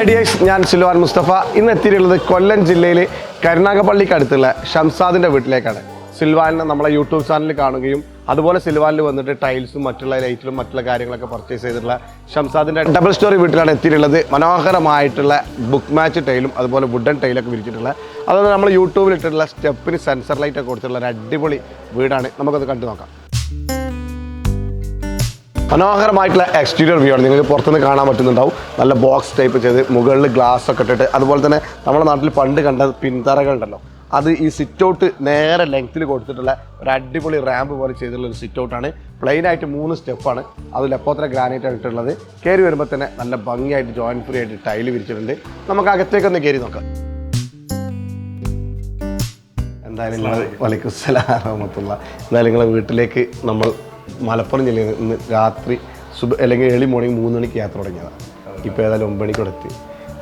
High dears ഞാൻ സിൽവാൻ മുസ്തഫ. ഇന്ന് എത്തിയിട്ടുള്ളത് കൊല്ലം ജില്ലയിലെ കരുനാഗപ്പള്ളിക്ക് അടുത്തുള്ള ഷംസാദിന്റെ വീട്ടിലേക്കാണ്. സിൽവാനിനെ നമ്മളെ യൂട്യൂബ് ചാനലിൽ കാണുകയും അതുപോലെ സിൽവാനിൽ വന്നിട്ട് ടൈൽസും മറ്റുള്ള ലൈറ്റിലും മറ്റുള്ള കാര്യങ്ങളൊക്കെ പർച്ചേസ് ചെയ്തിട്ടുള്ള ഷംസാദിന്റെ ഡബിൾ സ്റ്റോറി വീട്ടിലാണ് എത്തിയിട്ടുള്ളത്. മനോഹരമായിട്ടുള്ള ബുക്ക് മാച്ച് ടൈലും അതുപോലെ വുഡൻ ടൈലൊക്കെ വിരിച്ചിട്ടുള്ള അതുപോലെ നമ്മൾ യൂട്യൂബിൽ ഇട്ടിട്ടുള്ള സ്റ്റെപ്പിന് സെൻസർ ലൈറ്റ് ഒക്കെ കൊടുത്തിട്ടുള്ള ഒരു അടിപൊളി വീടാണ്. നമുക്കത് കണ്ടു നോക്കാം. മനോഹരമായിട്ടുള്ള എക്സ്റ്റീരിയർ വ്യൂ ആണ്. നിങ്ങൾക്ക് പുറത്തുനിന്ന് കാണാൻ പറ്റുന്നുണ്ടാവും. നല്ല ബോക്സ് ടൈപ്പ് ചെയ്ത് മുകളിൽ ഗ്ലാസ് ഒക്കെ ഇട്ടിട്ട്. അതുപോലെ തന്നെ നമ്മുടെ നാട്ടിൽ പണ്ട് കണ്ട പിന്തറകളുണ്ടല്ലോ അത് ഈ സിറ്റ് ഔട്ട് നേരെ ലെങ്ത്തിൽ കൊടുത്തിട്ടുള്ള ഒരു അടിപൊളി റാമ്പ് പോലെ ചെയ്തിട്ടുള്ള ഒരു സിറ്റ് ഔട്ടാണ് പ്ലെയിൻ ആയിട്ട് മൂന്ന് സ്റ്റെപ്പാണ് അത് ലെപ്പോത്ര ഗ്രാനൈറ്റ് ആയിട്ടുള്ളത് കയറി വരുമ്പോൾ തന്നെ നല്ല ഭംഗിയായിട്ട് ജോയിൻ ഫ്രീ ആയിട്ട് ടൈൽ വിരിച്ചിട്ടുണ്ട്. നമുക്ക് അകത്തേക്കൊന്ന് കയറി നോക്കാം. എന്തായാലും നിങ്ങൾ വലൈക്കും സലാമത്തുള്ള എന്തായാലും നിങ്ങളെ വീട്ടിലേക്ക് നമ്മൾ മലപ്പുറം ജില്ലയിൽ നിന്ന് രാത്രി സുബ് അല്ലെങ്കിൽ ഏർലി മോർണിംഗ് മൂന്ന് മണിക്ക് യാത്ര തുടങ്ങിയതാണ് ഇപ്പോൾ ഏതായാലും ഒമ്പത് മണിക്കൂടെ എത്തി.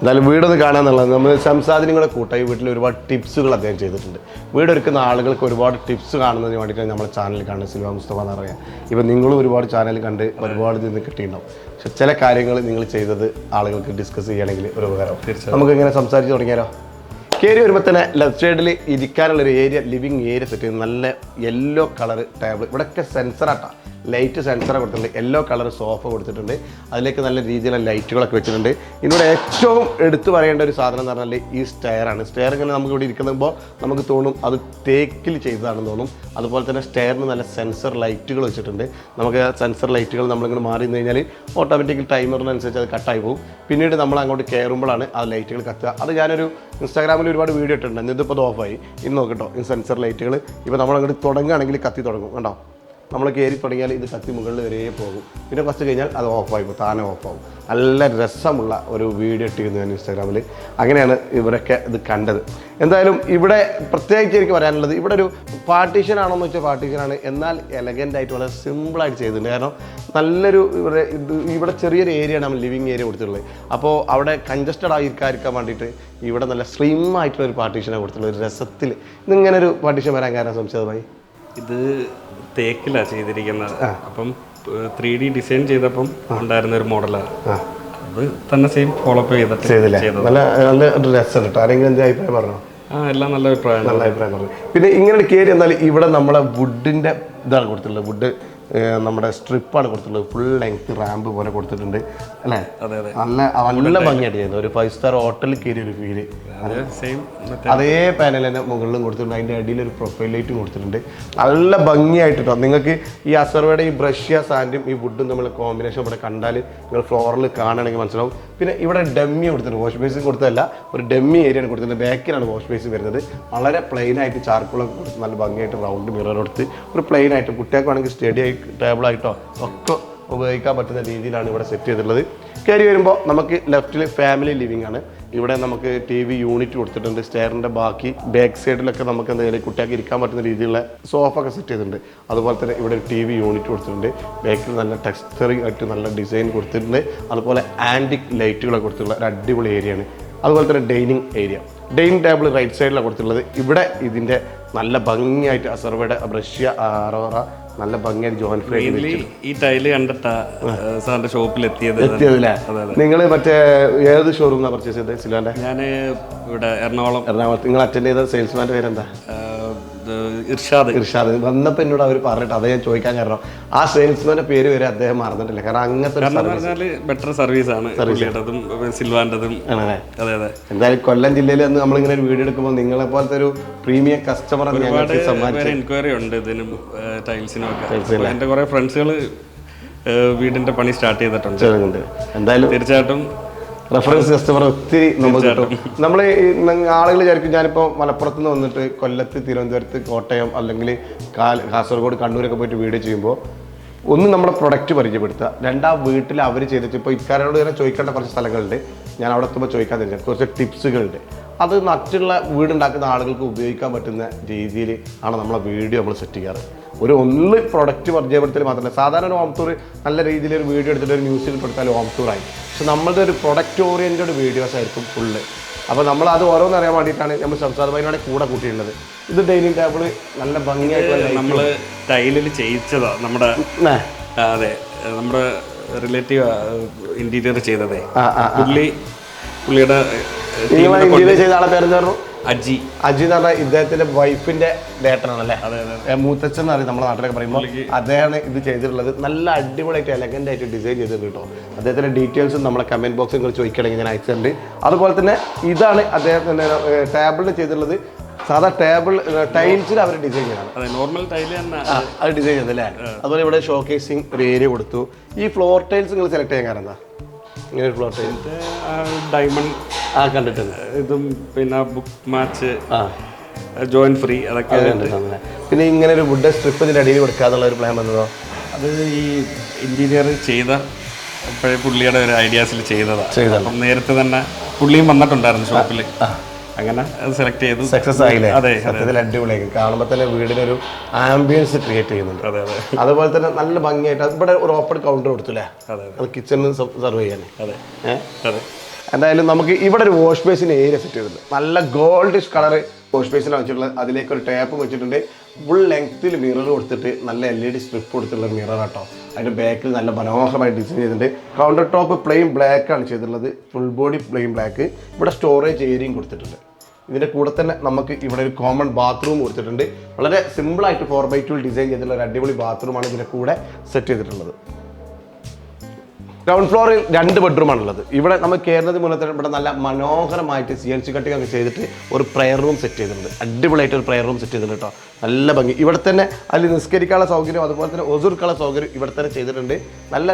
എന്തായാലും വീടൊന്ന് കാണാന്നുള്ളത് നമ്മൾ സംസാദിനും കൂടെ കൂട്ടായി. വീട്ടിൽ ഒരുപാട് ടിപ്സുകൾ അദ്ദേഹം ചെയ്തിട്ടുണ്ട്. വീടൊരുക്കുന്ന ആളുകൾക്ക് ഒരുപാട് ടിപ്സ് കാണുന്നതിന് വേണ്ടിയിട്ടാണ് നമ്മുടെ ചാനൽ കാണുന്നത്. സിൽവ മുസ്തഫ എന്ന് പറയാം. ഇപ്പം നിങ്ങളും ഒരുപാട് ചാനൽ കണ്ട് ഒരുപാട് ഇതിൽ നിന്ന് കിട്ടിയിട്ടുണ്ടാവും. പക്ഷെ ചില കാര്യങ്ങൾ നിങ്ങൾ ചെയ്തത് ആളുകൾക്ക് ഡിസ്കസ് ചെയ്യണമെങ്കിൽ ഒരു ഉപകാരം നമുക്ക് ഇങ്ങനെ സംസാരിച്ച് തുടങ്ങിയാലോ? കയറി വരുമ്പോൾ തന്നെ ലെഫ്റ്റ് സൈഡിൽ ഇരിക്കാനുള്ള ഒരു ഏരിയ ലിവിങ് ഏരിയ സെറ്റ് ചെയ്ത് നല്ല യെല്ലോ കളർ ടേബിൾ ഇവിടെയൊക്കെ സെൻസറാട്ടാ ലൈറ്റ് സെൻസർ കൊടുത്തിട്ടുണ്ട്. യെല്ലോ കളർ സോഫ കൊടുത്തിട്ടുണ്ട്. അതിലേക്ക് നല്ല രീതിയിലുള്ള ലൈറ്റുകളൊക്കെ വെച്ചിട്ടുണ്ട്. ഇതിനോട് ഏറ്റവും എടുത്തു പറയേണ്ട ഒരു സാധനം എന്ന് പറഞ്ഞാൽ ഈ സ്റ്റെയറാണ്. സ്റ്റെയർ ഇങ്ങനെ നമുക്ക് ഇവിടെ ഇരിക്കുമ്പോൾ നമുക്ക് തോന്നും അത് തേക്കിൽ ചെയ്തതാണെന്ന് തോന്നും. അതുപോലെ തന്നെ സ്റ്റെയറിന് നല്ല സെൻസർ ലൈറ്റുകൾ വെച്ചിട്ടുണ്ട്. നമുക്ക് സെൻസർ ലൈറ്റുകൾ നമ്മളിങ്ങനെ മാറി നിന്ന് കഴിഞ്ഞാൽ ഓട്ടോമാറ്റിക്കൽ ടൈമറിനനുസരിച്ച് അത് കട്ടായി പോകും. പിന്നീട് നമ്മൾ അങ്ങോട്ട് കയറുമ്പോഴാണ് ആ ലൈറ്റുകൾ കത്തുക. അത് ഞാനൊരു ഇൻസ്റ്റാഗ്രാമിൽ ഒരുപാട് വീഡിയോ ഇട്ടിട്ടുണ്ട്. ഇതിപ്പോൾ ഇത് ഓഫായി. ഇന്ന് നോക്കട്ടോ ഈ സെൻസർ ലൈറ്റുകൾ ഇപ്പോൾ നമ്മൾ അങ്ങോട്ട് തുടങ്ങുകയാണെങ്കിൽ കത്തി തുടങ്ങും. കണ്ടോ? നമ്മൾ കയറി തുടങ്ങിയാൽ ഇത് കത്തി മുകളിൽ വരെ പോകും. പിന്നെ കുറച്ച് കഴിഞ്ഞാൽ അത് ഓഫായി പോകും താനെ ഓഫാവും നല്ല രസമുള്ള ഒരു വീഡിയോ ഇട്ടിരുന്നു ഞാൻ ഇൻസ്റ്റാഗ്രാമിൽ അങ്ങനെയാണ് ഇവരൊക്കെ ഇത് കണ്ടത്. എന്തായാലും ഇവിടെ പ്രത്യേകിച്ച് എനിക്ക് പറയാനുള്ളത് ഇവിടെ ഒരു പാർട്ടീഷൻ ആണോന്ന് വെച്ചാൽ പാർട്ടീഷനാണ് എന്നാൽ എലഗന്റ് ആയിട്ട് വളരെ സിമ്പിളായിട്ട് ചെയ്തിട്ടുണ്ട്. കാരണം നല്ലൊരു ഇവിടെ ഇവിടെ ചെറിയൊരു ഏരിയയാണ് നമ്മൾ ലിവിങ് ഏരിയ കൊടുത്തിട്ടുള്ളത്. അപ്പോൾ അവിടെ കൺജസ്റ്റഡ് ആയിരിക്കാതിരിക്കാൻ വേണ്ടിയിട്ട് ഇവിടെ നല്ല സ്ലിം ആയിട്ടുള്ള ഒരു പാർട്ടീഷനാണ് കൊടുത്തിട്ടുള്ളത്. ഒരു രസത്തിൽ ഇതിങ്ങനെ ഒരു പാർട്ടീഷൻ വരാൻ കാരണം സംശയമായി ഇത് തേക്കിലാ ചെയ്തിരിക്കുന്നത്. അപ്പം ത്രീ ഡി ഡിസൈൻ ചെയ്തപ്പം ഉണ്ടായിരുന്ന ഒരു മോഡലാണ് അത് തന്നെ സെയിം ഫോളോ അപ്പ് ചെയ്തിട്ട് ചെയ്തത്. നല്ല നല്ല രസം കേട്ടോ. ആരെങ്കിലും എന്ത് അഭിപ്രായം പറഞ്ഞോ? ആ എല്ലാം നല്ല അഭിപ്രായം നല്ല അഭിപ്രായം പറഞ്ഞു. പിന്നെ ഇങ്ങനെ കയറി എന്നാൽ ഇവിടെ നമ്മളെ വുഡിന്റെ ഇതാണ് കൊടുത്തിട്ടുള്ളത്. വുഡ് നമ്മുടെ സ്ട്രിപ്പാണ് കൊടുത്തിട്ടുള്ളത്. ഫുൾ ലെങ്ത് റാമ്പ് പോലെ കൊടുത്തിട്ടുണ്ട്. അല്ലേ? നല്ല നല്ല ഭംഗിയായിട്ട് ചെയ്യുന്നത് ഒരു ഫൈവ് സ്റ്റാർ ഹോട്ടലിൽ കയറിയ ഒരു ഫീൽ അത് സെയിം അതേ പാനൽ തന്നെ മുകളിലും കൊടുത്തിട്ടുണ്ട്. അതിന്റെ അടിയിൽ ഒരു പ്രൊഫൈൽ ലൈറ്റും കൊടുത്തിട്ടുണ്ട്. നല്ല ഭംഗിയായിട്ടോ നിങ്ങൾക്ക് ഈ അസർവയുടെ ഈ ബ്രഷ്യ സാൻഡും ഈ വുഡും നമ്മൾ കോമ്പിനേഷൻ ഇവിടെ കണ്ടാൽ നിങ്ങൾ ഫ്ലോറിൽ കാണുകയാണെങ്കിൽ മനസ്സിലാവും. പിന്നെ ഇവിടെ ഡമ്മി കൊടുത്തിട്ടുണ്ട്. വാഷ് ബേസിൻ കൊടുത്തതല്ല ഒരു ഡമ്മി ഏരിയയാണ് കൊടുത്തിട്ടുണ്ട്. ബാക്കിലാണ് വാഷ് ബേസ് വരുന്നത്. വളരെ പ്ലെയിനായിട്ട് ചാർക്കോളൊക്കെ കൊടുത്ത് നല്ല ഭംഗിയായിട്ട് റൗണ്ട് മിറർ കൊടുത്ത് ഒരു പ്ലെയിനായിട്ട് കുട്ടികൾക്ക് വേണമെങ്കിൽ സ്റ്റഡി ആയി ടേബിൾ ആയിട്ടോ ഒക്കെ ഉപയോഗിക്കാൻ പറ്റുന്ന രീതിയിലാണ് ഇവിടെ സെറ്റ് ചെയ്തിട്ടുള്ളത്. കയറി വരുമ്പോൾ നമുക്ക് ലെഫ്റ്റിൽ ഫാമിലി ലിവിംഗ് ആണ്. ഇവിടെ നമുക്ക് ടി വി യൂണിറ്റ് കൊടുത്തിട്ടുണ്ട്. സ്റ്റെയറിന്റെ ബാക്കി ബാക്ക് സൈഡിലൊക്കെ നമുക്ക് എന്തെങ്കിലും കുട്ടികൾക്ക് ഇരിക്കാൻ പറ്റുന്ന രീതിയിലുള്ള സോഫ ഒക്കെ സെറ്റ് ചെയ്തിട്ടുണ്ട്. അതുപോലെ തന്നെ ഇവിടെ ഒരു ടി വി യൂണിറ്റ് കൊടുത്തിട്ടുണ്ട്. ബാക്കിൽ നല്ല ടെക്സ്റ്ററിങ് ആയിട്ട് നല്ല ഡിസൈൻ കൊടുത്തിട്ടുണ്ട്. അതുപോലെ ആന്റിക് ലൈറ്റുകളൊക്കെ കൊടുത്തിട്ടുള്ള ഒരു അടിപൊളി ഏരിയയാണ് അതുപോലെ തന്നെ dining area dining table right സൈഡിലാണ് കൊടുത്തിട്ടുള്ളത്. ഇവിടെ ഇതിന്റെ നല്ല ഭംഗിയായിട്ട് അസർവയുടെ ബ്രഷ്യ അറോറ നല്ല ഭംഗിയായിട്ട് ജോയിൻ ഫ്രൈ മെയിൻലി ഈ ടൈൽ കണ്ടിട്ടാ സാറിന്റെ ഷോപ്പിൽ എത്തിയത് എത്തിയതല്ലേ നിങ്ങൾ മറ്റേ ഏത് ഷോറൂമാണ് പർച്ചേസ് ചെയ്തത് സിലോന്റെ ഞാൻ ഇവിടെ എറണാകുളം. എറണാകുളം നിങ്ങൾ അറ്റൻഡ് ചെയ്ത സെയിൽസ്മാന്റെ പേരെന്താ? ഇർഷാദ്. ഇർഷാദ്. വന്നപ്പോൾ എന്നോട് അവർ പറഞ്ഞിട്ട് അതേ ഞാൻ ചോദിക്കാൻ കാരണം ആ സെയിൽസ്മാന്റെ പേര് വരെ അദ്ദേഹം മറന്നിട്ടില്ല. കാരണം അങ്ങനത്തെ ബെറ്റർ സർവീസ് ആണ് സിൽവാന്റെതും അതെ അതെ. എന്തായാലും കൊല്ലം ജില്ലയിൽ നിന്ന് നമ്മളിങ്ങനെ ഒരു വീഡിയോ എടുക്കുമ്പോൾ നിങ്ങളെ പോലത്തെ ഒരു പ്രീമിയം കസ്റ്റമർ എൻക്വയറി ഉണ്ട് ഇതിനും ടൈൽസിനും ഒക്കെ അപ്പോൾ എന്റെ കുറെ ഫ്രണ്ട്സുകൾ വീടിന്റെ പണി സ്റ്റാർട്ട് ചെയ്തിട്ടുണ്ട്. എന്തായാലും തീർച്ചയായിട്ടും റെഫറൻസ് കസ്റ്റമർ ഒത്തിരി നമ്മൾ കിട്ടും. നമ്മൾ ആളുകൾ വിചാരിക്കും ഞാനിപ്പോൾ മലപ്പുറത്ത് നിന്ന് വന്നിട്ട് കൊല്ലത്ത് തിരുവനന്തപുരത്ത് കോട്ടയം അല്ലെങ്കിൽ കാൽ കാസർഗോഡ് കണ്ണൂരൊക്കെ പോയിട്ട് വീഡിയോ ചെയ്യുമ്പോൾ ഒന്ന് നമ്മുടെ പ്രൊഡക്റ്റ് പരിചയപ്പെടുത്തുക. രണ്ടാം വീട്ടിൽ അവർ ചെയ്തിട്ട് ഇപ്പോൾ ഇക്കാരോട് തന്നെ ചോദിക്കേണ്ട കുറച്ച് സ്ഥലങ്ങളുണ്ട്. ഞാൻ അവിടെ എത്തുമ്പോൾ ചോദിക്കാൻ തരുന്നത് കുറച്ച് ടിപ്സുകളുണ്ട് അത് മറ്റുള്ള വീടുണ്ടാക്കുന്ന ആളുകൾക്ക് ഉപയോഗിക്കാൻ പറ്റുന്ന രീതിയിൽ ആണ് നമ്മളെ വീഡിയോ നമ്മൾ സെറ്റ് ചെയ്യാറ്. ഒരു ഒന്ന് പ്രൊഡക്റ്റ് പരിചയപ്പെടുത്തൽ മാത്രമല്ല. സാധാരണ ഒരു ഹോം ടൂർ നല്ല രീതിയിൽ ഒരു വീഡിയോ എടുത്തിട്ട് ഒരു ന്യൂസിൽ പെടുത്താൽ ഹോം ടൂറായി പക്ഷെ നമ്മളുടെ ഒരു പ്രൊഡക്റ്റ് ഓറിയന്റഡ് വീഡിയോസ് ആയിരിക്കും ഫുള്ള് അപ്പോൾ നമ്മൾ അത് ഓരോന്ന് അറിയാൻ വേണ്ടിയിട്ടാണ് നമ്മൾ സംസാരമായിട്ട് കൂടെ കൂട്ടിയിട്ടുള്ളത്. ഇത് ഡൈനിങ് ടേബിൾ നല്ല ഭംഗിയായിട്ടുള്ള നമ്മൾ ടൈലിൽ ചെയ്യിച്ചതാ. നമ്മുടെ അതെ. നമ്മുടെ റിലേറ്റീവ് ഇന്റീരിയർ ചെയ്തതേ. പുള്ളി പുള്ളിയുടെ ഇന്ത്യയിൽ ചെയ്ത ആളെ അജി അജി എന്ന് പറഞ്ഞാൽ ഇദ്ദേഹത്തിന്റെ വൈഫിന്റെ അതെ മൂത്തച്ഛൻ എന്ന് പറയും നമ്മുടെ നാട്ടിലൊക്കെ പറയുമ്പോൾ അദ്ദേഹമാണ് ഇത് ചെയ്തിട്ടുള്ളത്. നല്ല അടിപൊളിയായിട്ട് എലഗന്റ് ആയിട്ട് ഡിസൈൻ ചെയ്തിട്ടുണ്ട് കേട്ടോ. അദ്ദേഹത്തിന്റെ ഡീറ്റെയിൽസും നമ്മളെ കമന്റ് ബോക്സിൽ നിങ്ങൾ ചോദിക്കണമെങ്കിൽ ഞാൻ അയച്ചിട്ടുണ്ട് അതുപോലെ തന്നെ ഇതാണ് അദ്ദേഹത്തിന്റെ ടേബിളിൽ ചെയ്തിട്ടുള്ളത്. സാധാ ടേബിൾ ടൈൽസിൽ അവർ ഡിസൈൻ ചെയ്യണം അതെ നോർമൽ ടൈൽ അത് ഡിസൈൻ ചെയ്തല്ലേ അതുപോലെ ഇവിടെ ഷോക്കേസിങ് ഒരു ഏരിയ കൊടുത്തു. ഈ ഫ്ലോർ ടൈൽസ് നിങ്ങൾ സെലക്ട് ചെയ്യാൻ കാരണം എന്താ? ഇങ്ങനെ ഒരു ഫ്ലോർ ഡയമണ്ട് ആ കണ്ടിട്ടുണ്ട്. ഇതും പിന്നെ ബുക്ക് മാച്ച് ആ. ജോയിൻ ഫ്രീ അതൊക്കെ പിന്നെ ഇങ്ങനെ ഒരു വുഡ് സ്ട്രിപ്പ് ഇതിന്റെ അടിയിൽ കൊടുക്കാന്നുള്ള ഒരു പ്ലാൻ വന്നതോ? അത് ഈ ഇന്റീരിയർ ചെയ്ത അപ്പോഴേ പുള്ളിയുടെ ഒരു ഐഡിയാസിൽ ചെയ്തതാണ് ചെയ്തതാണ്. അപ്പം നേരത്തെ തന്നെ പുള്ളിയും വന്നിട്ടുണ്ടായിരുന്നു ഷോപ്പിൽ അങ്ങനെ സെലക്ട് ചെയ്തു. സക്സസ് ആയില്ലേ? അതെ സത്യത്തിൽ അടിപൊളിയായി. കാണുമ്പോൾ തന്നെ വീടിനൊരു ആംബിയൻസ് ക്രിയേറ്റ് ചെയ്യുന്നുണ്ട്. അതെ അതെ. അതുപോലെ തന്നെ നല്ല ഭംഗിയായിട്ട് ഇവിടെ ഒരു ഓപ്പൺ കൗണ്ടർ കൊടുത്തില്ലേ? അതെ അത്. കിച്ചണിൽ സെർവ് ചെയ്യാൻ അതെ. അതെ. എന്തായാലും നമുക്ക് ഇവിടെ ഒരു വാഷ് ബേസിന് ഏരിയ സെറ്റ് ചെയ്തിട്ടുണ്ട്. നല്ല ഗോൾഡിഷ് കളർ വാഷ് ബേസിൽ വെച്ചിട്ടുള്ള അതിലേക്ക് ഒരു ടാപ്പ് വെച്ചിട്ടുണ്ട്. ഫുൾ ലെങ്ത്തിൽ മിറർ കൊടുത്തിട്ട് നല്ല എൽ ഇ ഡി സ്ട്രിപ്പ് കൊടുത്തിട്ടുള്ള മിറർ കേട്ടോ അതിന്റെ ബാക്കിൽ നല്ല മനോഹരമായി ഡിസൈൻ ചെയ്തിട്ടുണ്ട്. കൗണ്ടർ ടോപ്പ് പ്ലെയിൻ ബ്ലാക്ക് ആണ് ചെയ്തിട്ടുള്ളത്. ഫുൾ ബോഡി പ്ലെയിൻ ബ്ലാക്ക് ഇവിടെ സ്റ്റോറേജ് ഏരിയയും കൊടുത്തിട്ടുണ്ട്. ഇതിന്റെ കൂടെ തന്നെ നമുക്ക് ഇവിടെ ഒരു കോമൺ ബാത്റൂം കൊടുത്തിട്ടുണ്ട്. വളരെ സിമ്പിളായിട്ട് ഫോർ ബൈ ടു ഡിസൈൻ ചെയ്തിട്ടുള്ള ഒരു അടിപൊളി ബാത്റൂമാണ് ഇതിന്റെ കൂടെ സെറ്റ് ചെയ്തിട്ടുള്ളത്. ഗ്രൗണ്ട് ഫ്ലോറിൽ രണ്ട് ബെഡ്റൂമാണുള്ളത് ഇവിടെ നമ്മൾ കയറുന്നത് തന്നെ ഇവിടെ നല്ല മനോഹരമായിട്ട് സി എൻ സി കട്ടിങ് ഒക്കെ ചെയ്തിട്ട് ഒരു പ്രയർ റൂം സെറ്റ് ചെയ്തിട്ടുണ്ട്. അടിപൊളിയായിട്ട് ഒരു പ്രയർ റൂം സെറ്റ് ചെയ്തിട്ടുണ്ട് കേട്ടോ നല്ല ഭംഗി. ഇവിടെ തന്നെ അതിൽ നിസ്കരിക്കാനുള്ള സൗകര്യം അതുപോലെ തന്നെ ഒസുർക്കാനുള്ള സൗകര്യം ഇവിടെ തന്നെ ചെയ്തിട്ടുണ്ട്. നല്ല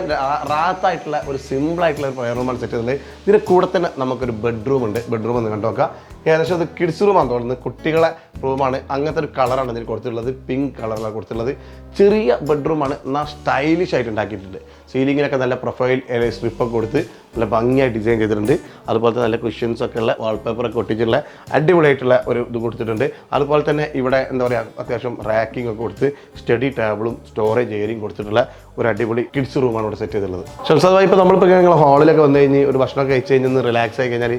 റാത്തായിട്ടുള്ള ഒരു സിമ്പിൾ ആയിട്ടുള്ള ഒരു പ്രയർ സെറ്റ് ചെയ്തിട്ടുണ്ട് ഇതിന് കൂടെ തന്നെ നമുക്കൊരു ബെഡ്റൂം ഉണ്ട്. ബെഡ്റൂം ഒന്ന് കണ്ടു നോക്കാം. ഏകദേശം അത് കിഡ്സ് റൂമാണ് തോന്നുന്നത്. കുട്ടികളെ റൂമാണ് അങ്ങനത്തെ ഒരു കളറാണ് ഇതിന് കൊടുത്തിട്ടുള്ളത്. പിങ്ക് കളറിലാണ് കൊടുത്തിട്ടുള്ളത്. ചെറിയ ബെഡ്റൂമാണ് എന്നാൽ സ്റ്റൈലിഷ് ആയിട്ട് ഉണ്ടാക്കിയിട്ടുണ്ട്. സീലിങ്ങിനൊക്കെ നല്ല പ്രൊഫൈൽ സ്ട്രിപ്പൊക്കെ കൊടുത്ത് നല്ല ഭംഗിയായി ഡിസൈൻ ചെയ്തിട്ടുണ്ട്. അതുപോലെ തന്നെ നല്ല ക്വസ്റ്റ്യൻസ് ഒക്കെ ഉള്ള വാൾപേപ്പറൊക്കെ ഒട്ടിച്ചിട്ടുള്ള അടിപൊളിയായിട്ടുള്ള ഒരു ഇത് കൊടുത്തിട്ടുണ്ട്. അതുപോലെ തന്നെ ഇവിടെ എന്താ പറയുക അത്യാവശ്യം റാക്കിംഗ് ഒക്കെ കൊടുത്ത് സ്റ്റഡി ടേബിളും സ്റ്റോറേജ് ഏരിയയും കൊടുത്തിട്ടുള്ള ഒരു അടിപൊളി കിഡ്സ് റൂമാണ് ഇവിടെ സെറ്റ് ചെയ്തിട്ടുള്ളത്. ഷംസാദ് ഇപ്പോൾ നമ്മളിപ്പോൾ ഞങ്ങൾ ഹാളിലൊക്കെ വന്നു കഴിഞ്ഞ് ഒരു ഭക്ഷണമൊക്കെ കഴിച്ച് കഴിഞ്ഞ് റിലാക്സ് ആയി കഴിഞ്ഞാൽ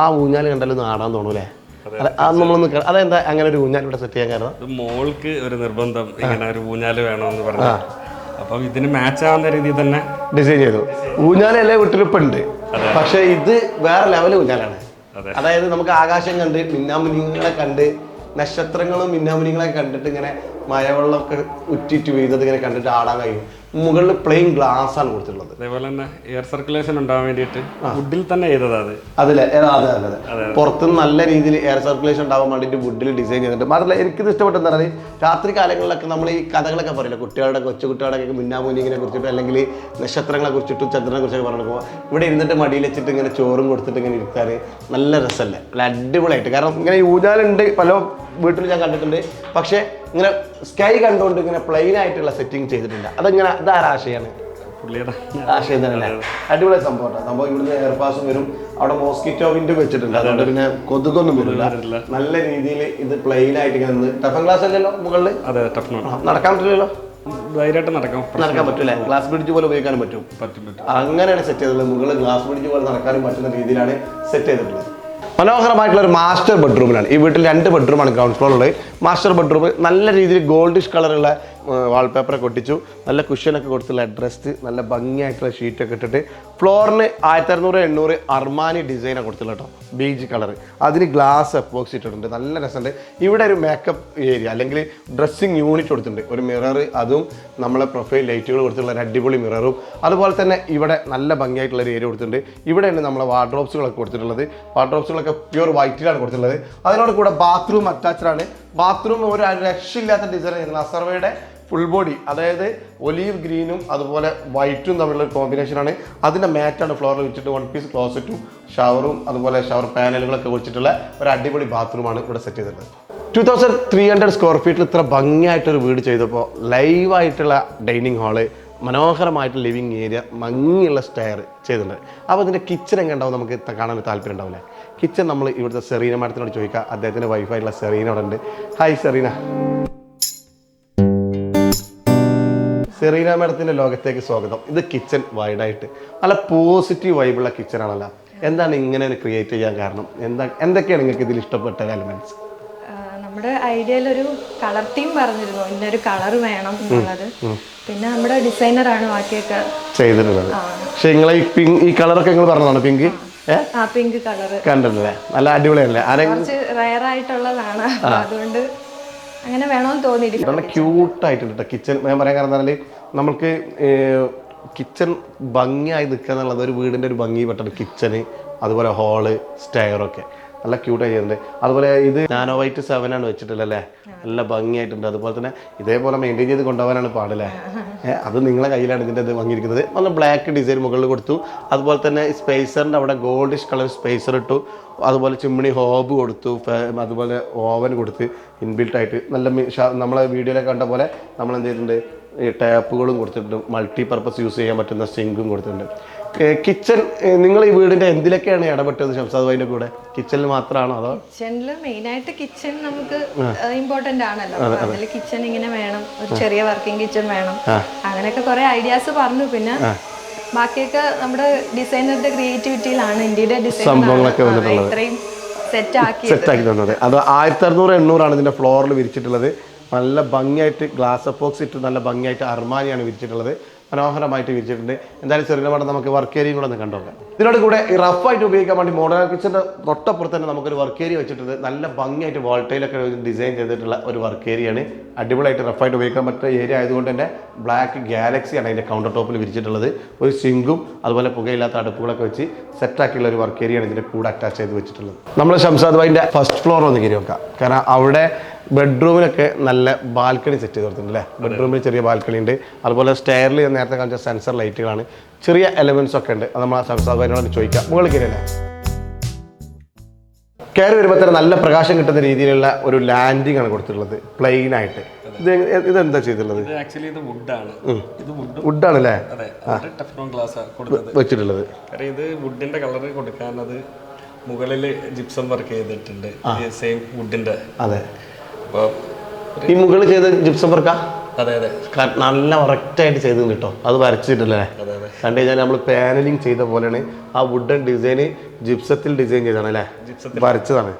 ആ ഊഞ്ഞാൽ കണ്ടാലും ഒന്ന് ആടാൻ തോന്നൂലേ നമ്മളൊന്ന് അതെന്താ അങ്ങനെ ഒരു ഊഞ്ഞാൽ ഇവിടെ സെറ്റ് ചെയ്യാൻ കാരണം? മോൾക്ക് ഒരു നിർബന്ധം ഇങ്ങനെ ഒരു ഊഞ്ഞാൽ വേണമെന്ന് പറഞ്ഞു അപ്പം ഇതിന് മാച്ച് ആവുന്ന രീതിയിൽ തന്നെ ഡിസൈൻ ചെയ്തു. ഊഞ്ഞാലല്ലേ വീട്ടിലിപ്പോൾ ഉണ്ട്. പക്ഷെ ഇത് വേറെ ലെവൽ ഊഞ്ഞാലാണ്. അതായത് നമുക്ക് ആകാശം കണ്ട് മിന്നാമിനിങ്ങളെ കണ്ട് നക്ഷത്രങ്ങളും മിന്നാമിനിങ്ങളെ കണ്ടിട്ട് ഇങ്ങനെ മഴവെള്ളമൊക്കെ ഉറ്റിറ്റ് വീഴുന്നത് ഇങ്ങനെ കണ്ടിട്ട് ആടാൻ കഴിയും. മുകളിൽ പ്ലെയിൻ ഗ്ലാസ് ആണ് കൊടുത്തിട്ടുള്ളത്. അതേപോലെ തന്നെ എയർ സർക്കുലേഷൻ ഉണ്ടാവാൻ വേണ്ടിയിട്ട് വുഡിൽ തന്നെ ചെയ്തതാണ് അത്. അതിലെ അതെ അതെ അതെ. പുറത്ത് നല്ല രീതിയിൽ എയർ സർക്കുലേഷൻ ഉണ്ടാവാൻ വേണ്ടിയിട്ട് വുഡിൽ ഡിസൈൻ ചെയ്തിട്ടുണ്ട് മാത്രമല്ല എനിക്കിത് ഇഷ്ടപ്പെട്ട പറയുക രാത്രി കാലങ്ങളിലൊക്കെ നമ്മൾ ഈ കഥകളൊക്കെ പറയില്ല? കുട്ടികളുടെ കൊച്ചു കുട്ടികളുടെയൊക്കെ കുറിച്ചിട്ട് അല്ലെങ്കിൽ നക്ഷത്രങ്ങളെ കുറിച്ചിട്ടും ചന്ദ്രനെ കുറിച്ചൊക്കെ പറഞ്ഞു ഇവിടെ ഇരുന്നിട്ട് മടിയിൽ വെച്ചിട്ട് ഇങ്ങനെ ചോറും കൊടുത്തിട്ട് ഇങ്ങനെ ഇരുത്താൻ നല്ല രസമല്ലേ? അടിപൊളിയായിട്ട്. കാരണം ഇങ്ങനെ ഊഞ്ഞാലുണ്ട് പല വീട്ടിൽ ഞാൻ കണ്ടിട്ടുണ്ട്. പക്ഷേ ഇങ്ങനെ സ്കൈ കണ്ടുകൊണ്ട് ഇങ്ങനെ പ്ലെയിൻ ആയിട്ടുള്ള സെറ്റിംഗ് ചെയ്തിട്ടില്ല അതിങ്ങനെ? അതാരാശയാണ് പുള്ളിയുടെ ആശയം തന്നെ അടിപൊളി സംഭവം. സംഭവം ഇവിടുന്ന് എയർപാസും വരും. അവിടെ മോസ്കിറ്റോ വിൻഡോ വെച്ചിട്ടുണ്ട്. അതുകൊണ്ട് പിന്നെ കൊതുകൊന്നും വരില്ല. നല്ല രീതിയിൽ ഇത് പ്ലെയിൻ ആയിട്ട് ഇങ്ങനെ ടഫൻ ഗ്ലാസ് അല്ലല്ലോ മുകളിൽ നടക്കാൻ പറ്റില്ലല്ലോ? ധൈര്യമായിട്ട് നടക്കാം. നടക്കാൻ പറ്റില്ല ഗ്ലാസ് ബ്രിഡ്ജ് പോലെ ഉപയോഗിക്കാനും പറ്റും. പറ്റും അങ്ങനെയാണ് സെറ്റ് ചെയ്തിട്ടുള്ളത്. മുകളിൽ ഗ്ലാസ് ബ്രിഡ്ജ് പോലെ നടക്കാനും പറ്റുന്ന രീതിയിലാണ് സെറ്റ് ചെയ്തിട്ടുള്ളത്. മനോഹരമായിട്ടുള്ള ഒരു മാസ്റ്റർ ബെഡ്റൂമിലാണ് ഈ വീട്ടിൽ രണ്ട് ബെഡ്റൂമാണ് ഗ്രൗണ്ട് ഫ്ലോറിലുള്ളത് മാസ്റ്റർ ബെഡ്റൂം നല്ല രീതിയിൽ ഗോൾഡിഷ് കളറുള്ള വാൾപേപ്പറൊക്കെ ഒട്ടിച്ചു. നല്ല കുഷ്യനൊക്കെ കൊടുത്തുള്ള ഡ്രസ് നല്ല ഭംഗിയായിട്ടുള്ള ഷീറ്റൊക്കെ ഇട്ടിട്ട് ഫ്ലോറിന് ആയിരത്തി അറുന്നൂറ് എണ്ണൂറ് അർമാനി ഡിസൈനാണ് കൊടുത്തുള്ള കേട്ടോ ബീച്ച് കളർ അതിന് ഗ്ലാസ് എപ്പോക്സ് ഇട്ടിട്ടുണ്ട്. നല്ല രസമുണ്ട്. ഇവിടെ ഒരു മേക്കപ്പ് ഏരിയ അല്ലെങ്കിൽ ഡ്രസ്സിങ് യൂണിറ്റ് കൊടുത്തിട്ടുണ്ട്. ഒരു മിറർ അതും നമ്മളെ പ്രൊഫൈൽ ലൈറ്റുകൾ കൊടുത്തുള്ള ഒരു അടിപൊളി മിററും അതുപോലെ തന്നെ ഇവിടെ നല്ല ഭംഗിയായിട്ടുള്ള ഒരു ഏരിയ കൊടുത്തിട്ടുണ്ട്. ഇവിടെയാണ് നമ്മളെ വാർഡ്രോബ്സുകളൊക്കെ കൊടുത്തിട്ടുള്ളത്. വാർഡ്രോബ്സുകളൊക്കെ പ്യൂർ വൈറ്റിലാണ് കൊടുത്തിട്ടുള്ളത്. അതിനോട് കൂടെ ബാത്റൂം അറ്റാച്ച്ഡ് ആണ്. ബാത്റൂം ഒരു രക്ഷയില്ലാത്ത ഡിസൈൻ ആയിരുന്നു. അസർവയുടെ ഫുൾ ബോഡി അതായത് ഒലീവ് ഗ്രീനും അതുപോലെ വൈറ്റും തമ്മിലുള്ള കോമ്പിനേഷനാണ് അതിന്റെ മാറ്റാണ് ഫ്ലോറിൽ വെച്ചിട്ട് വൺ പീസ് ക്ലോസറ്റും ഷവറും അതുപോലെ ഷവർ പാനലുകളൊക്കെ വെച്ചിട്ടുള്ള ഒരു അടിപൊളി ബാത്റൂമാണ് ഇവിടെ സെറ്റ് ചെയ്തിട്ടുള്ളത്. Two thousand three hundred square ഫീറ്റിൽ ഇത്ര ഭംഗിയായിട്ടൊരു വീട് ചെയ്തപ്പോൾ ലൈവായിട്ടുള്ള ഡൈനിങ് ഹാൾ മനോഹരമായിട്ടുള്ള ലിവിങ് ഏരിയ ഭംഗിയുള്ള സ്റ്റെയർ ചെയ്തിട്ടുണ്ട്. അപ്പോൾ അതിന്റെ കിച്ചൺ എങ്ങനെ ഉണ്ടാവും നമുക്ക് കാണാൻ താല്പര്യം ഉണ്ടാവില്ലേ? കിച്ചൺ നമ്മൾ ഇവിടുത്തെ സെറീന മാഡത്തിനോട് ചോദിക്കുക അദ്ദേഹത്തിന്റെ വൈഫായിട്ടുള്ള സെറീന അവിടെ ഉണ്ട്. Hi Serena. സെറീന മാഡത്തിന്റെ ലോകത്തേക്ക് സ്വാഗതം. ഇത് കിച്ചൺ വൈഡായിട്ട് നല്ല പോസിറ്റീവ് വൈബുള്ള കിച്ചൺ ആണല്ലോ. എന്താണ് ഇങ്ങനെ ക്രിയേറ്റ് ചെയ്യാൻ കാരണം? എന്താ എന്തൊക്കെയാണ് നിങ്ങൾക്ക് ഇതിൽ ഇഷ്ടപ്പെട്ട എലമെന്റ്സ് നമ്മുടെ ഐഡിയയിൽ ഒരു കളർ തീം പറഞ്ഞിരുന്നു. ഇന്നൊരു കളർ വേണം എന്നുള്ളത്. പിന്നെ നമ്മുടെ ഡിസൈനർ ആണ് ബാക്കിയൊക്കെ. ചെയ്തിട്ടുള്ളത് പക്ഷേ നിങ്ങളെ ഈ പിങ്ക് ഈ കളറൊക്കെ നിങ്ങൾ പറഞ്ഞതാണ് പിങ്ക് ആ. പിങ്ക് കളർ കണ്ടല്ലേ നല്ല അടിപൊളിയല്ലേ ആരെങ്കിലും കുറച്ച് റയർ ആയിട്ടുള്ളതാണ്. അതുകൊണ്ട് അങ്ങനെ വേണമെന്ന് തോന്നിയിട്ടില്ല ക്യൂട്ടായിട്ടുണ്ട് കിച്ചൺ ഞാൻ പറയാൻ കാരണം നമ്മൾക്ക് കിച്ചൺ ഭംഗിയായി നിൽക്കുക എന്നുള്ളത് ഒരു വീടിന്റെ ഒരു ഭംഗി പെട്ടത് കിച്ചണ് അതുപോലെ ഹോൾ സ്റ്റെയറൊക്കെ നല്ല ക്യൂട്ടായി ചെയ്തിട്ടുണ്ട് അതുപോലെ ഇത് നാനോ വൈറ്റ് സെവൻ ആണ് വെച്ചിട്ടില്ലല്ലേ നല്ല ഭംഗിയായിട്ടുണ്ട്. അതുപോലെ തന്നെ ഇതേപോലെ മെയിന്റെയിൻ ചെയ്ത് കൊണ്ടുപോകാനാണ് പാടില്ലേ? അത് നിങ്ങളെ കയ്യിലാണ് ഇതിന്റെ ഇത് ഭംഗിയിരിക്കുന്നത് നല്ല ബ്ലാക്ക് ഡിസൈൻ മുകളിൽ കൊടുത്തു. അതുപോലെ തന്നെ സ്പേസറിന്റെ അവിടെ ഗോൾഡിഷ് കളർ സ്പേസർ ഇട്ടു. അതുപോലെ ചിമ്മിണി ഹോബ് കൊടുത്തു അതുപോലെ ഓവൻ കൊടുത്ത് ഇൻബിൽട്ട് ആയിട്ട് നല്ല നമ്മളെ വീഡിയോയിലൊക്കെ കണ്ട പോലെ നമ്മൾ എന്ത് ചെയ്തിട്ടുണ്ട് ടാപ്പുകളും കൊടുത്തിട്ടുണ്ട് മൾട്ടി പർപ്പസ് യൂസ് ചെയ്യാൻ പറ്റുന്ന സിങ്കും കൊടുത്തിട്ടുണ്ട്. കിച്ചൺ നിങ്ങൾ ഈ വീടിന്റെ എന്തിലൊക്കെയാണ് ഇടപെട്ടത് ശംസാദ് ഭായിന്റെ കൂടെ? കിച്ചണിൽ മാത്രമാണോ അതോ? കിച്ചണിൽ മെയിൻ ആയിട്ട് കിച്ചൺ നമുക്ക് ഇമ്പോർട്ടന്റ് ആണല്ലോ. അതിൽ കിച്ചൺ ഇങ്ങനെ വേണം ഒരു ചെറിയ വർക്കിംഗ് കിച്ചൺ വേണം. അങ്ങനെയൊക്കെ കുറെ ഐഡിയാസ് പറഞ്ഞു. പിന്നെ ബാക്കിയൊക്കെ നമ്മുടെ ഡിസൈനറുടെ ക്രിയേറ്റിവിറ്റിയിലാണ് ഇന്ത്യയുടെ സംഭവങ്ങളൊക്കെ വന്നിട്ടുള്ളത്. ഇത്രയും സെറ്റ് ആക്കി സെറ്റാക്കി തന്നത്. അത് ആയിരത്തി അറുന്നൂറ് എണ്ണൂറാണ് ഇതിന്റെ ഫ്ലോറിൽ വിരിച്ചിട്ടുള്ളത്. നല്ല ഭംഗിയായിട്ട് ഗ്ലാസ് ബോക്സ് ഇട്ട് നല്ല ഭംഗിയായിട്ട് അർമാനിയാണ് വിരിച്ചിട്ടുള്ളത്. മനോഹരമായിട്ട് വിരിച്ചിട്ടുണ്ട്. എന്തായാലും ചെറിയ പടം നമുക്ക് വർക്ക് ഏരിയയും കൂടെ ഒന്ന് കണ്ടുനോക്കാം. ഇതിനോട് കൂടെ ഈ റഫായിട്ട് ഉപയോഗിക്കാൻ വേണ്ടി മോഡേൺ കിച്ചന്റെ തൊട്ടപ്പുറത്ത് തന്നെ നമുക്കൊരു വർക്ക് ഏരിയ വെച്ചിട്ടുണ്ട്. നല്ല ഭംഗിയായിട്ട് വോൾട്ടയിലൊക്കെ ഡിസൈൻ ചെയ്തിട്ടുള്ള ഒരു വർക്ക് ഏരിയയാണ് അടിപൊളിയായിട്ട് റഫായിട്ട് ഉപയോഗിക്കാൻ പറ്റുന്ന ഏരിയ ആയതുകൊണ്ട് തന്നെ ബ്ലാക്ക് ഗാലക്സിയാണ് അതിന്റെ കൗണ്ടർ ടോപ്പിൽ വിരിച്ചിട്ടുള്ളത്. ഒരു സിങ്കും അതുപോലെ പുകയില്ലാത്ത അടുപ്പുകളൊക്കെ വെച്ച് സെറ്റാക്കിയുള്ള ഒരു വർക്ക് ഏരിയയാണ് ഇതിന്റെ കൂടെ അറ്റാച്ച് ചെയ്ത് വെച്ചിട്ടുള്ളത്. നമ്മൾ ഷംസാദ് ഭായിന്റെ ഫസ്റ്റ് ഫ്ലോർ ഒന്ന് കയറി നോക്കാം. കാരണം അവിടെ ബെഡ്റൂമിലൊക്കെ നല്ല ബാൽക്കണി സെറ്റ് ചെയ്ത് കൊടുത്തിട്ടുണ്ട് അല്ലേ? ബെഡ്റൂമിൽ ചെറിയ ബാൽക്കണി ഉണ്ട്. അതുപോലെ സ്റ്റെയറിൽ നേരത്തെ കാണിച്ച സെൻസർ ലൈറ്റുകളാണ്. ചെറിയ എലമെന്റ്സ് ഒക്കെ ഉണ്ട്. അത് നമ്മൾ സംസാരിക്കാനോട് ചോദിക്കാം. മുകളിൽ കയറിയല്ലേ കയറി വരുമ്പോൾ തന്നെ നല്ല പ്രകാശം കിട്ടുന്ന രീതിയിലുള്ള ഒരു ലാൻഡിംഗ് ആണ് കൊടുത്തിട്ടുള്ളത്. പ്ലെയിൻ ആയിട്ട്. ഇത് ഇതെന്താ ചെയ്തിട്ടുള്ളത്? ആക്ച്വലി ഇത് വുഡാണ് ഇത് വുഡ് വുഡാണ് അല്ലേ അതെ. ടെഫ്ലോൺ ഗ്ലാസ് വെച്ചിട്ടുള്ളത്. ഇത് വുഡിന്റെ കളർ കൊടുക്കാനത് മുകളിൽ ജിപ്സം വർക്ക് ചെയ്തിട്ടുണ്ട്. സെയിം വുഡിന്റെ അതെ. അപ്പോൾ ഈ മുകളിൽ ചെയ്ത ജിപ്സം വർക്ക? അതെ അതെ. നല്ല കറക്റ്റായിട്ട് ചെയ്ത് കേട്ടോ. അത് വരച്ചിട്ടില്ലേ കണ്ടു കഴിഞ്ഞാൽ നമ്മൾ പാനലിങ് ചെയ്ത പോലെയാണ് ആ വുഡൻ ഡിസൈൻ ജിപ്സത്തിൽ ഡിസൈൻ ചെയ്താണ് അല്ലേ? വരച്ചതാണ്.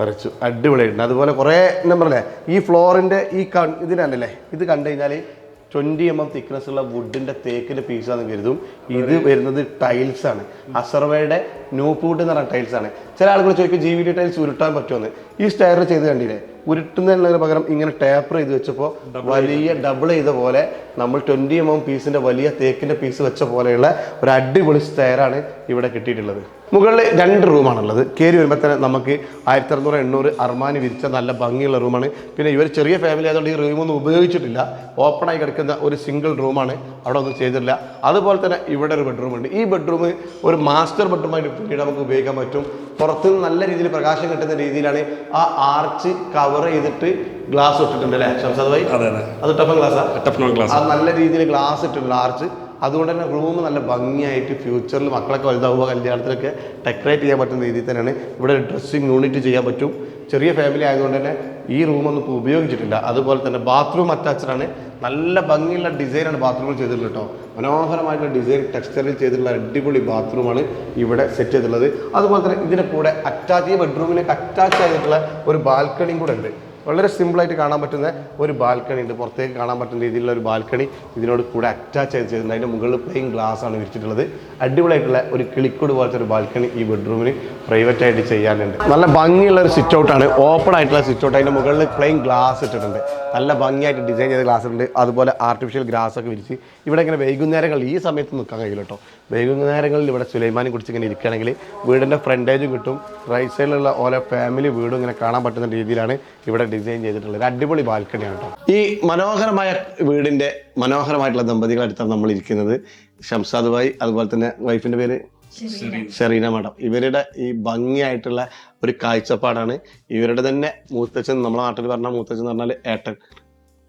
വരച്ചു. അടിപൊളിയായിട്ടുണ്ട്. അതുപോലെ കുറേ നമ്പറല്ലേ ഈ ഫ്ലോറിന്റെ ഈ ഇതിനല്ലേ? ഇത് കണ്ടു കഴിഞ്ഞാൽ ട്വന്റി എം എം തിക്നെസ് ഉള്ള വുഡിന്റെ തേക്കിന്റെ പീസാണെന്ന് കരുതും. ഇത് വരുന്നത് ടൈൽസ് ആണ്. അസർവയുടെ പൂട്ട് എന്ന് പറഞ്ഞ ടൈൽസ് ആണ്. ചില ആളുകൾ ചോദിക്കും ജി വി ഡി ടൈൽസ് ഉരുട്ടാൻ പറ്റുമെന്ന്? ഈ സ്റ്റയർ ചെയ്ത് കണ്ടില്ലേ? ഉരുട്ടുന്നതിനുള്ള പകരം ഇങ്ങനെ ടേപ്പർ ചെയ്ത് വെച്ചപ്പോൾ വലിയ ഡബിൾ ചെയ്ത പോലെ നമ്മൾ ട്വന്റി എം എം പീസിന്റെ വലിയ തേക്കിന്റെ പീസ് വെച്ച പോലെയുള്ള ഒരു അടിപൊളി സ്റ്റയറാണ് ഇവിടെ കിട്ടിയിട്ടുള്ളത്. മുകളിൽ രണ്ട് റൂമാണുള്ളത്. കയറി വരുമ്പോൾ തന്നെ നമുക്ക് ആയിരത്തി അറുന്നൂറ് എണ്ണൂറ് അർമാനി വിരിച്ച നല്ല ഭംഗിയുള്ള റൂമാണ്. പിന്നെ ഇവർ ചെറിയ ഫാമിലി ആയതുകൊണ്ട് ഈ റൂമൊന്നും ഉപയോഗിച്ചിട്ടില്ല. ഓപ്പണായി കിടക്കുന്ന ഒരു സിംഗിൾ റൂമാണ് അവിടെ ഒന്നും ചെയ്തിട്ടില്ല. അതുപോലെ തന്നെ ഇവിടെ ഒരു ബെഡ്റൂം ഉണ്ട്. ഈ ബെഡ്റൂം ഒരു മാസ്റ്റർ ബെഡ്റൂമായിട്ട് പിന്നീട് നമുക്ക് ഉപയോഗിക്കാൻ പറ്റും. പുറത്തുനിന്ന് നല്ല രീതിയിൽ പ്രകാശം കിട്ടുന്ന രീതിയിലാണ് ആ ആർച്ച് കവർ ചെയ്തിട്ട് ഗ്ലാസ് ഇട്ടിട്ടുണ്ട് അല്ലേ? ഷംസാദ് ഭായി? അതെ അതെ. അത് ടഫൻ ഗ്ലാസ്സാ ടെഫ്ലോൺ ഗ്ലാസ് ആ. നല്ല രീതിയിൽ ഗ്ലാസ് ഇട്ടിട്ടുണ്ട് ആർച്ച് അതുകൊണ്ട് തന്നെ റൂം നല്ല ഭംഗിയായിട്ട് ഫ്യൂച്ചറിൽ മക്കളൊക്കെ വലുതാവുമ്പോൾ കല്യാണത്തിലൊക്കെ ഡെക്കറേറ്റ് ചെയ്യാൻ പറ്റുന്ന രീതിയിൽ തന്നെയാണ്. ഇവിടെ ഡ്രസ്സിങ് യൂണിറ്റ് ചെയ്യാൻ പറ്റും. ചെറിയ ഫാമിലി ആയതുകൊണ്ട് തന്നെ ഈ റൂമൊന്നും ഇപ്പോൾ ഉപയോഗിച്ചിട്ടില്ല. അതുപോലെ തന്നെ ബാത്റൂം അറ്റാച്ച്ഡ് ആണ്. നല്ല ഭംഗിയുള്ള ഡിസൈനാണ് ബാത്റൂമിൽ ചെയ്തിട്ടുള്ളത് കേട്ടോ മനോഹരമായിട്ടുള്ള ഡിസൈൻ ടെക്സ്റ്ററിൽ ചെയ്തിട്ടുള്ള അടിപൊളി ബാത്റൂമാണ് ഇവിടെ സെറ്റ് ചെയ്തിട്ടുള്ളത്. അതുപോലെ തന്നെ ഇതിന്റെ കൂടെ അറ്റാച്ച് ബെഡ്റൂമിലേക്ക് അറ്റാച്ച് ആയിട്ടുള്ള ഒരു ബാൽക്കണിയും കൂടെ ഉണ്ട്. വളരെ സിമ്പിളായിട്ട് കാണാൻ പറ്റുന്ന ഒരു ബാൽക്കണി ഉണ്ട്. പുറത്തേക്ക് കാണാൻ പറ്റുന്ന രീതിയിലുള്ള ഒരു ബാൽക്കണി ഇതിനോട് കൂടെ അറ്റാച്ച് ചെയ്ത് ചെയ്തിട്ടുണ്ട്. അതിന്റെ മുകളിൽ പ്ലെയിൻ ഗ്ലാസ് ആണ് വിരിച്ചിട്ടുള്ളത്. അടിപൊളിയായിട്ടുള്ള ഒരു കിളിക്കൂട് പോലത്തെ ഒരു ബാൽക്കണി ഈ ബെഡ്റൂമിന് പ്രൈവറ്റ് ആയിട്ട് ചെയ്യാനുണ്ട്. നല്ല ഭംഗിയുള്ള ഒരു സിറ്റ് ഔട്ടാണ് ഓപ്പൺ ആയിട്ടുള്ള സിറ്റ് ഔട്ട് അതിന്റെ മുകളിൽ പ്ലെയിൻ ഗ്ലാസ് ഇട്ടിട്ടുണ്ട്. നല്ല ഭംഗിയായിട്ട് ഡിസൈൻ ചെയ്ത ഗ്ലാസ് ഉണ്ട് അതുപോലെ ആർട്ടിഫിഷ്യൽ ഗ്രാസ് ഒക്കെ വിരിച്ച് ഇവിടെ ഇങ്ങനെ വൈകുന്നേരങ്ങളിൽ ഈ സമയത്ത് നിൽക്കാൻ കഴിയില്ല കേട്ടോ. വൈകുന്നേരങ്ങളിൽ ഇവിടെ സുലൈമാനെ കുറിച്ച് ഇങ്ങനെ ഇരിക്കുകയാണെങ്കിൽ വീടിന്റെ ഫ്രണ്ടേജും കിട്ടും റൈറ്റ് സൈഡിലുള്ള ഓരോ ഫാമിലി വീടും ഇങ്ങനെ കാണാൻ പറ്റുന്ന രീതിയിലാണ് ഇവിടെ ഡിസൈൻ ചെയ്തിട്ടുള്ളത്. ഒരു അടിപൊളി ബാൽക്കണിയാണ് കേട്ടോ. ഈ മനോഹരമായ വീടിന്റെ മനോഹരമായിട്ടുള്ള ദമ്പതികളടുത്താണ് നമ്മൾ ഇരിക്കുന്നത്. ഷംസാദ് ഭായ് അതുപോലെ തന്നെ വൈഫിന്റെ പേര് ഷെറീന. മാഡം. ഇവരുടെ ഈ ഭംഗിയായിട്ടുള്ള ഒരു കാഴ്ചപ്പാടാണ് ഇവരുടെ തന്നെ മൂത്തച്ഛൻ നമ്മളെ നാട്ടിൽ പറഞ്ഞ മൂത്തച്ഛൻ എന്ന് പറഞ്ഞാൽ ഏട്ടൻ.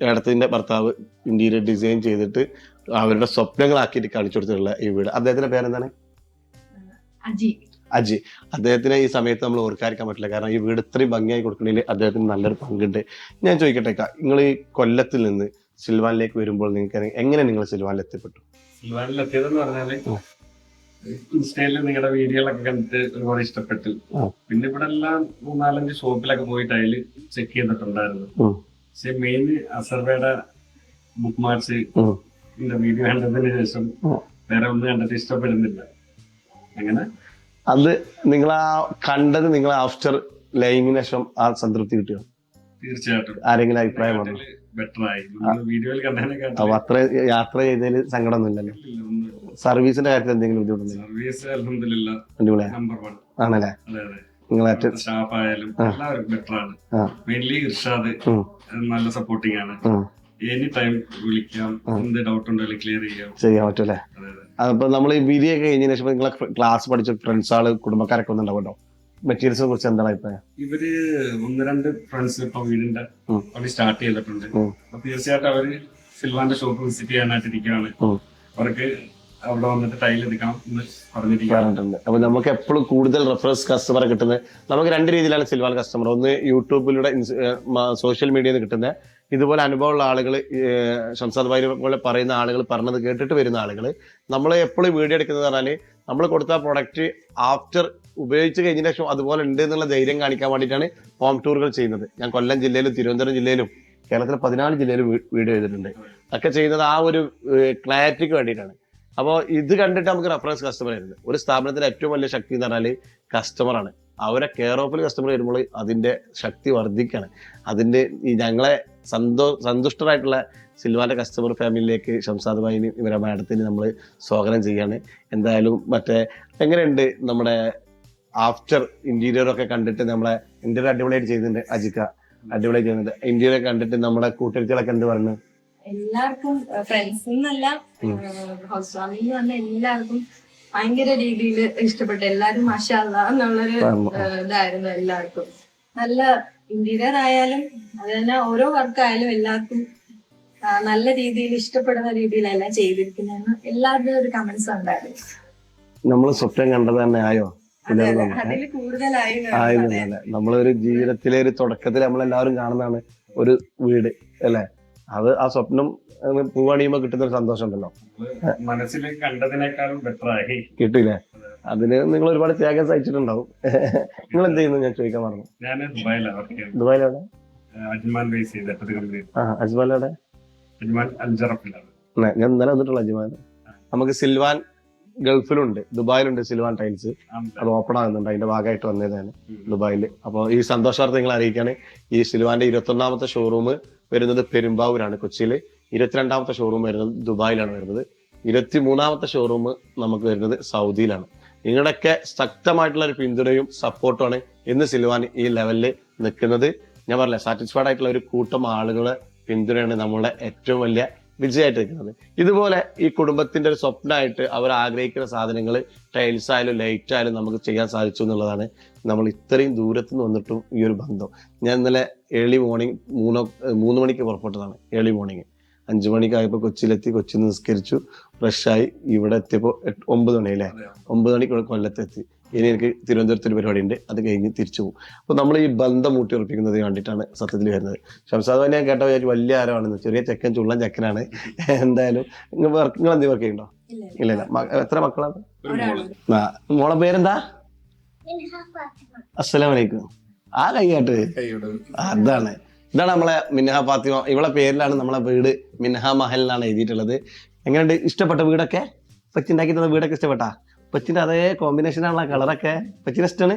ഏട്ടത്തിന്റെ ഭർത്താവ് ഇന്ത്യയിൽ ഡിസൈൻ ചെയ്തിട്ട് അവരുടെ സ്വപ്നങ്ങളാക്കിയിട്ട് കാണിച്ചു കൊടുത്തിട്ടുള്ള ഈ വീട്. അദ്ദേഹത്തിന്റെ പേരെന്താണ്? അജി. അജി. അദ്ദേഹത്തിന് ഈ സമയത്ത് നമ്മൾ ഓർക്കാതിരിക്കാൻ പറ്റില്ല. കാരണം ഈ വീട് ഇത്രയും ഭംഗിയായി കൊടുക്കണെങ്കിൽ അദ്ദേഹത്തിന് നല്ലൊരു പങ്കുണ്ട്. ഞാൻ ചോദിക്കട്ടെ നിങ്ങൾ ഈ കൊല്ലത്തിൽ നിന്ന് സിൽവാനിലേക്ക് വരുമ്പോൾ നിങ്ങൾക്ക് എങ്ങനെ നിങ്ങൾ സിൽവാനിൽ എത്തിപ്പെട്ടു? സിൽവാനിൽ എത്തിയതെന്ന് പറഞ്ഞാൽ ഇൻസ്റ്റയിൽ നിങ്ങളുടെ വീഡിയോകളൊക്കെ കണ്ടിട്ട് ഒരുപാട് ഇഷ്ടപ്പെട്ടു. പിന്നെ ഇവിടെ എല്ലാം മൂന്നാലഞ്ച് ഷോപ്പിലൊക്കെ പോയിട്ട് അതിൽ ചെക്ക് ചെയ്തിട്ടുണ്ടായിരുന്നു. പക്ഷെ മെയിൻ അസർവയുടെ ബുക്ക് മാർച്ച് വീഡിയോ കണ്ടതിന് ശേഷം. വേറെ ഒന്നും കണ്ടിട്ട് ഇഷ്ടപ്പെടുന്നില്ല. അങ്ങനെ അത് നിങ്ങൾ ആ കണ്ടത് നിങ്ങൾ ആഫ്റ്റർ ലൈവിന് ശേഷം ആ സംതൃപ്തി കിട്ടിയോ തീർച്ചയായിട്ടും. ആരെങ്കിലും അഭിപ്രായം പറഞ്ഞു? വീഡിയോയിൽ അപ്പൊ അത്ര യാത്ര ചെയ്തതിൽ സങ്കടമൊന്നുമില്ലല്ലോ. സർവീസിന്റെ കാര്യത്തിൽ എന്തെങ്കിലും ബുദ്ധിമുട്ടുണ്ടോ? ആണല്ലേ? ഏറ്റവും സ്റ്റാഫ് ആയാലും എല്ലാവരും ബെറ്റർ ആണ്. മെയിൻലി ഇർഷാദ് നല്ല സപ്പോർട്ടിങ് ആണ്. എനി ടൈം വിളിക്കാം. എന്ത് ഡൗട്ട് ഉണ്ടെങ്കിലും ക്ലിയർ ചെയ്യാം. ചെയ്യാൻ അപ്പൊ നമ്മൾ ഈ ഒക്കെ കഴിഞ്ഞതിന് ശേഷം നിങ്ങളെ ക്ലാസ് പഠിച്ച ഫ്രണ്ട്സ് ആൾ കുടുംബക്കാരൊക്കെ ഒന്നുണ്ടാവുമല്ലോ മെറ്റീരിയൽസിനെ കുറിച്ച് എന്താണ് അഭിപ്രായം? ഇവർ ഒന്ന് രണ്ട് ഫ്രണ്ട്സ് ഇപ്പൊ വീടിന്റെ. പണി സ്റ്റാർട്ട് ചെയ്തിട്ടുണ്ട്. അപ്പൊ തീർച്ചയായിട്ടും അവർ സിൽവാന്റെ ഷോപ്പ് വിസിറ്റ് ചെയ്യാനായിട്ട് ഇരിക്കുകയാണ്. അവർക്ക് അവിടെ വന്നിട്ട് ടൈൽ എടുക്കണം എന്ന് പറഞ്ഞിട്ടുണ്ട്. അപ്പൊ നമുക്ക് എപ്പോഴും കൂടുതൽ റെഫറൻസ് കസ്റ്റമർ കിട്ടുന്നത് നമുക്ക് രണ്ട് രീതിയിലാണ് സിൽവാൻ കസ്റ്റമർ ഒന്ന് യൂട്യൂബിലൂടെ സോഷ്യൽ മീഡിയയിൽ നിന്ന് കിട്ടുന്ന ഇതുപോലെ അനുഭവമുള്ള ആളുകൾ ഷംസാദ് ഭായി പോലെ പറയുന്ന ആളുകൾ പറഞ്ഞത് കേട്ടിട്ട് വരുന്ന ആളുകൾ നമ്മൾ എപ്പോഴും വീഡിയോ എടുക്കുന്നത് പറഞ്ഞാൽ നമ്മൾ കൊടുത്ത പ്രൊഡക്റ്റ് ആഫ്റ്റർ ഉപയോഗിച്ച് കഴിഞ്ഞ ശേഷം അതുപോലെ ഉണ്ട് എന്നുള്ള ധൈര്യം കാണിക്കാൻ വേണ്ടിയിട്ടാണ് ഹോം ടൂറുകൾ ചെയ്യുന്നത്. ഞാൻ കൊല്ലം ജില്ലയിലും തിരുവനന്തപുരം ജില്ലയിലും കേരളത്തിലെ പതിനാല് ജില്ലയിലും വീഡിയോ ചെയ്തിട്ടുണ്ട്. ഒക്കെ ചെയ്യുന്നത് ആ ഒരു ക്ലാരിറ്റിക്ക് വേണ്ടിയിട്ടാണ്. അപ്പോൾ ഇത് കണ്ടിട്ട് നമുക്ക് റെഫറൻസ് കസ്റ്റമർ ആയിരുന്നു ഒരു സ്ഥാപനത്തിന്റെ ഏറ്റവും വലിയ ശക്തി എന്ന് പറഞ്ഞാൽ കസ്റ്റമറാണ് അവരെ കെയർ ഓഫിൽ കസ്റ്റമർ വരുമ്പോൾ അതിന്റെ ശക്തി വർദ്ധിക്കുകയാണ്. അതിന്റെ ഞങ്ങളെ സന്തോ സന്തുഷ്ടരായിട്ടുള്ള സിൽവാന്റെ കസ്റ്റമർ ഫാമിലിയിലേക്ക് ഷംസാദ് ഭായിന് ഇവരെ മാഡത്തിന് നമ്മൾ സ്വാഗതം ചെയ്യാണ്. എന്തായാലും മറ്റേ എങ്ങനെയുണ്ട് നമ്മുടെ ആഫ്റ്റർ ഇന്റീരിയർ ഒക്കെ കണ്ടിട്ട് നമ്മളെ ഇന്റീരിയർ അടിപൊളിയായിട്ട് ചെയ്യുന്നുണ്ട് അജിക്ക. അടിപൊളിയായി ചെയ്യുന്നുണ്ട് ഇന്റീരിയർ കണ്ടിട്ട് നമ്മുടെ കൂട്ടുകാരികളൊക്കെ എന്ത് പറഞ്ഞു? എല്ലാവർക്കും ഫ്രണ്ട്സ് എന്നല്ല ഹൗസ് വാമിംഗ് പറഞ്ഞ എല്ലാവർക്കും ഭയങ്കര രീതിയിൽ ഇഷ്ടപ്പെട്ടു. എല്ലാരും മഷാല്ല എന്നുള്ളൊരു. ഇതായിരുന്നു എല്ലാവർക്കും. നല്ല ഇന്റീരിയർ ആയാലും അത് തന്നെ ഓരോ വർക്ക് ആയാലും എല്ലാവർക്കും നല്ല രീതിയിൽ ഇഷ്ടപ്പെടുന്ന രീതിയിലെല്ലാം ചെയ്തിരിക്കുന്നതെന്ന് എല്ലാവരുടെയും ഒരു കമന്റ്സ് ഉണ്ടായിരുന്നു നമ്മൾ സ്വപ്നം കണ്ടത് തന്നെ ആയോ? നമ്മളൊരു ജീവിതത്തിലെ ഒരു തുടക്കത്തിൽ നമ്മളെല്ലാവരും കാണുന്നതാണ് ഒരു വീട് അല്ലെ? അത് ആ സ്വപ്നം പൂവണിയുമ്പോ കിട്ടുന്ന ഒരു സന്തോഷം ഉണ്ടല്ലോ മനസ്സിൽ കണ്ടതിനേക്കാളും ബെറ്റർ ആയി. കിട്ടില്ലേ അതിന് നിങ്ങൾ ഒരുപാട് ത്യാഗം സഹിച്ചിട്ടുണ്ടാവും. നിങ്ങൾ എന്ത് ചെയ്യുന്നു ഞാൻ ചോദിക്കാൻ പറഞ്ഞു ഞാൻ ദുബായിലാണ് അജ്മാൻ ബേസ് ചെയ്ത ആ അജ്മാൻ അൽജറഫിലാണ്. ഞാൻ ഇന്നലെ വന്നിട്ടുള്ള അജ്മാൻ നമുക്ക് സിൽവാൻ ഗൾഫിലുണ്ട്. ദുബായിലുണ്ട് സിൽവാൻ ടൈൽസ്. അത് ഓപ്പൺ ആകുന്നുണ്ട്. അതിന്റെ ഭാഗമായിട്ട് വന്നതാണ് ദുബായിൽ അപ്പോൾ ഈ സന്തോഷാർത്ഥം നിങ്ങൾ അറിയിക്കുകയാണ് ഈ സിൽവാന്റെ ഇരുപത്തൊന്നാമത്തെ ഷോറൂം വരുന്നത് പെരുമ്പാവൂരാണ് കൊച്ചിയിൽ ഇരുപത്തിരണ്ടാമത്തെ ഷോറൂം വരുന്നത് ദുബായിലാണ് വരുന്നത്. ഇരുപത്തി മൂന്നാമത്തെ ഷോറൂം നമുക്ക് വരുന്നത് സൗദിയിലാണ്. നിങ്ങളുടെയൊക്കെ ശക്തമായിട്ടുള്ള ഒരു പിന്തുണയും സപ്പോർട്ടുമാണ് ഇന്ന് സിൽവാൻ ഈ ലെവലിൽ നിൽക്കുന്നത്. ഞാൻ പറഞ്ഞില്ല സാറ്റിസ്ഫൈഡ് ആയിട്ടുള്ള ഒരു കൂട്ടം ആളുകളെ പിന്തുണയാണ് നമ്മളുടെ ഏറ്റവും വലിയ വിജയമായിട്ട് നിൽക്കുന്നത്. ഇതുപോലെ ഈ കുടുംബത്തിന്റെ ഒരു സ്വപ്നമായിട്ട് അവർ ആഗ്രഹിക്കുന്ന സാധനങ്ങൾ ടൈൽസ് ആയാലും ലൈറ്റ് ആയാലും നമുക്ക് ചെയ്യാൻ സാധിച്ചു എന്നുള്ളതാണ് നമ്മൾ ഇത്രയും ദൂരത്ത് നിന്ന് വന്നിട്ടും ഈ ഒരു ബന്ധം. ഞാൻ ഇന്നലെ ഏർലി മോർണിംഗ് മൂന്നോ മൂന്ന് മണിക്ക് പുറപ്പെട്ടതാണ് ഏർലി മോർണിംഗ് അഞ്ചു മണിക്കായപ്പോൾ കൊച്ചിയിലെത്തി കൊച്ചിയിൽ നിസ്കരിച്ചു ഫ്രഷായി ഇവിടെ എത്തിയപ്പോൾ ഒമ്പത് മണിയല്ലേ? ഒമ്പത് മണിക്ക് ഇവിടെ കൊല്ലത്തെത്തി. ഇനി എനിക്ക് തിരുവനന്തപുരത്ത് ഒരു പരിപാടി ഉണ്ട് അത് കഴിഞ്ഞ് തിരിച്ചു പോകും. അപ്പോൾ നമ്മൾ ഈ ബന്ധം ഊട്ടിയുറപ്പിക്കുന്നത് കണ്ടിട്ടാണ് സത്യത്തിൽ വരുന്നത്. ഷംസാദ് ഞാൻ കേട്ട വിചാരിച്ചു വലിയ ആരാണെന്ന് ചെറിയ ചെക്കൻ ചുള്ളൻ ചെക്കനാണ്. എന്തായാലും നിങ്ങൾ വർക്ക് നിങ്ങൾ എന്തെങ്കിലും വർക്ക് ചെയ്യണ്ടോ ഇല്ല ഇല്ല. എത്ര മക്കളാണ് മോളെ. പേരെന്താ? അസ്സലാമലൈക്കും ആ കൈയാട്ട് അതാണ്. ഇതാണ് നമ്മളെ മിൻഹ ഫാത്തിമ. ഇവളെ പേരിലാണ് നമ്മളെ വീട് മിൻഹ മഹൽ എന്നാണ് എഴുതിയിട്ടുള്ളത്. എങ്ങനെയുണ്ട്? ഇഷ്ടപ്പെട്ട വീടൊക്കെ? പച്ചിണ്ടാക്കി തന്ന വീടൊക്കെ ഇഷ്ടപ്പെട്ടാ? പച്ചിന്റെ അതേ കോമ്പിനേഷൻ ആണല്ലോ കളറൊക്കെ പച്ചിന് ഇഷ്ടമാണ്.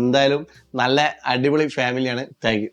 എന്തായാലും നല്ല അടിപൊളി ഫാമിലിയാണ് താങ്ക്